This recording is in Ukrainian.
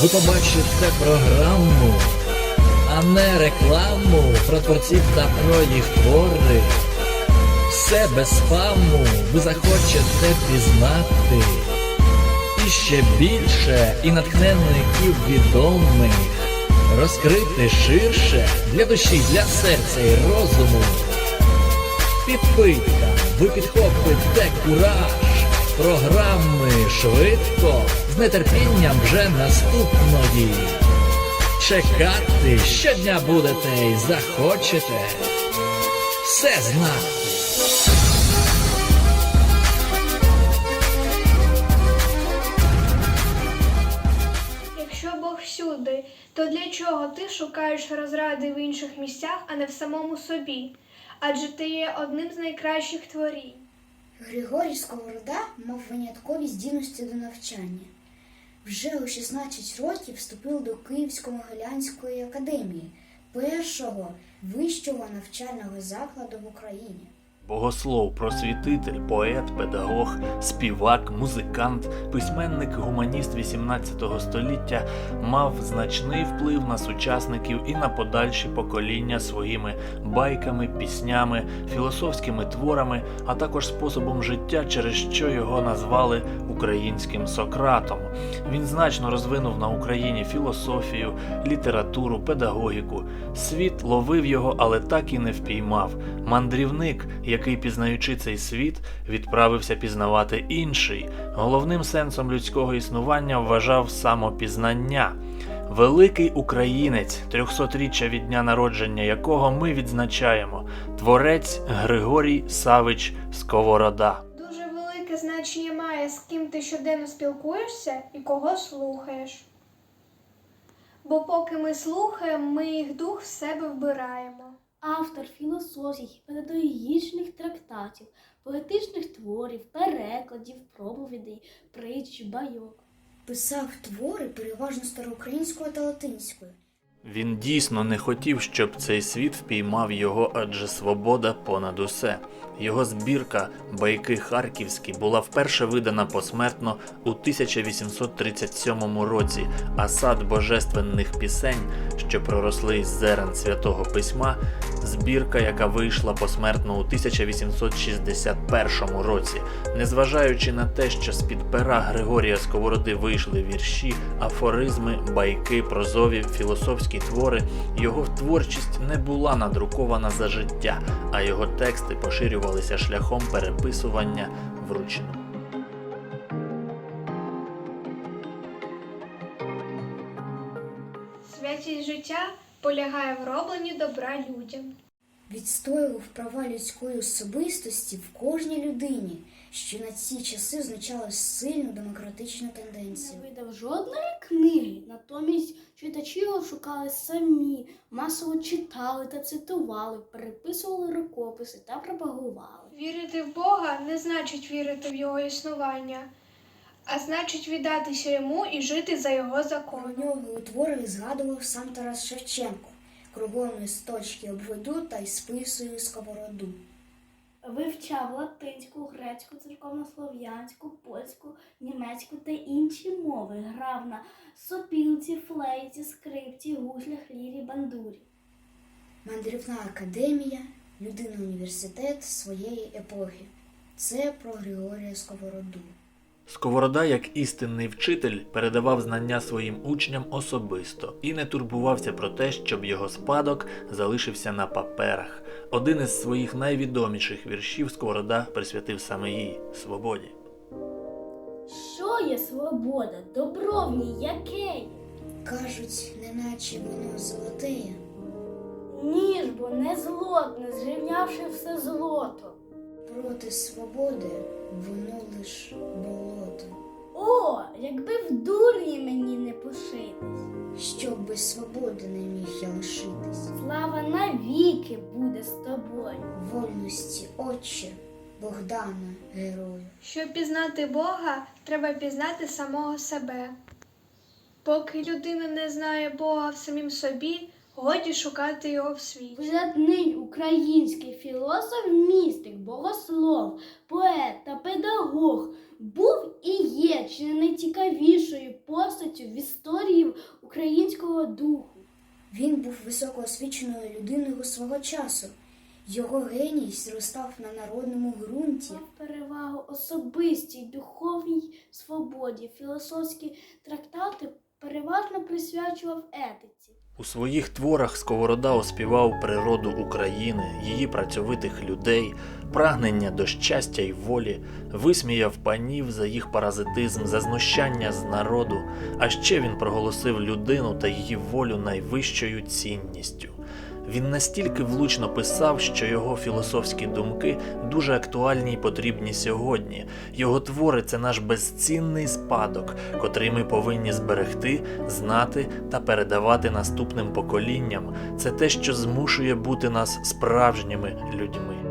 ви побачите програму, а не рекламу про творців та про їх твори. Все без спаму ви захочете пізнати. І ще більше і натхненників відомих розкрити ширше для душі, для серця і розуму. Підпитка, ви підхопите кураж, програми швидко, з нетерпінням вже наступної. Чекати щодня будете і захочете все знати. Якщо Бог всюди, то для чого ти шукаєш розради в інших місцях, а не в самому собі? Адже ти є одним з найкращих творінь. Григорій Сковорода мав виняткові здібності до навчання. Вже у 16 років вступив до Київсько-Могилянської академії, першого вищого навчального закладу в Україні. Богослов, просвітитель, поет, педагог, співак, музикант, письменник, гуманіст XVIII століття мав значний вплив на сучасників і на подальші покоління своїми байками, піснями, філософськими творами, а також способом життя, через що його назвали українським Сократом. Він значно розвинув на Україні філософію, літературу, педагогіку. Світ ловив його, але так і не впіймав. Мандрівник, який, пізнаючи цей світ, відправився пізнавати інший. Головним сенсом людського існування вважав самопізнання. Великий українець, трьохсотріччя від дня народження якого ми відзначаємо, творець Григорій Савич Сковорода. Дуже велике значення має, з ким ти щоденно спілкуєшся і кого слухаєш. Бо поки ми слухаємо, ми їх дух в себе вбираємо. Автор філософських і педагогічних трактатів, поетичних творів, перекладів, проповідей, притч, байок. Писав твори переважно староукраїнською та латинською. Він дійсно не хотів, щоб цей світ впіймав його, адже свобода понад усе. Його збірка Байки Харківські була вперше видана посмертно у 1837 році, а сад божественних пісень, що проросли із зерен святого письма, збірка, яка вийшла посмертно у 1861 році. Незважаючи на те, що з-під пера Григорія Сковороди вийшли вірші, афоризми, байки, прозові, філософські твори, його творчість не була надрукована за життя, а його тексти поширювалися шляхом переписування вручну. Святість життя полягає в робленні добра людям. Відстоював права людської особистості в кожній людині, що на ці часи означало сильну демократичну Не тенденцію. видав жодної книги, натомість читачі його шукали самі, масово читали та цитували, переписували рукописи та пропагували. Вірити в Бога не значить вірити в Його існування, а значить віддатися йому і жити за Його Про законом. нього у творах згадував сам Тарас Шевченко. Кругом із точки обведу та й списую сковороду. Вивчав латинську, грецьку, церковнослов'янську, польську, німецьку та інші мови. Грав на сопілці, флейті, скрипці, гуслях, лірі, бандурі. Мандрівна академія, людина університет своєї епохи. Це про Григорія Сковороду. Сковорода, як істинний вчитель, передавав знання своїм учням особисто і не турбувався про те, щоб його спадок залишився на паперах. Один із своїх найвідоміших віршів Сковорода присвятив саме їй свободі. Що є свобода? Добро в ній яке? Кажуть, неначе воно золотеє. Ніж бо не злотне, зрівнявши все злото. Проти свободи воно лиш болото. О, якби в дурні мені не пошитись. Щоб без свободи не міг я лишитись. Слава навіки буде з тобою. Вольності, отче, Богдана, герою. Щоб пізнати Бога, треба пізнати самого себе. Поки людина не знає Бога в самім собі, годі шукати його в світі. Видатний український філософ, містик, богослов, поет та педагог був і є є чи не найцікавішою постаттю в історії українського духу. Він був високоосвіченою людиною свого часу. Його геній зростав на народному ґрунті. Мав перевагу особистій духовній свободі, філософські трактати переважно присвячував етиці. У своїх творах Сковорода оспівав природу України, її працьовитих людей, прагнення до щастя й волі, висміяв панів за їх паразитизм, за знущання з народу, а ще він проголосив людину та її волю найвищою цінністю. Він настільки влучно писав, що його філософські думки дуже актуальні й потрібні сьогодні. Його твори це наш безцінний спадок, котрий ми повинні зберегти, знати та передавати наступним поколінням. Це те, що змушує бути нас справжніми людьми.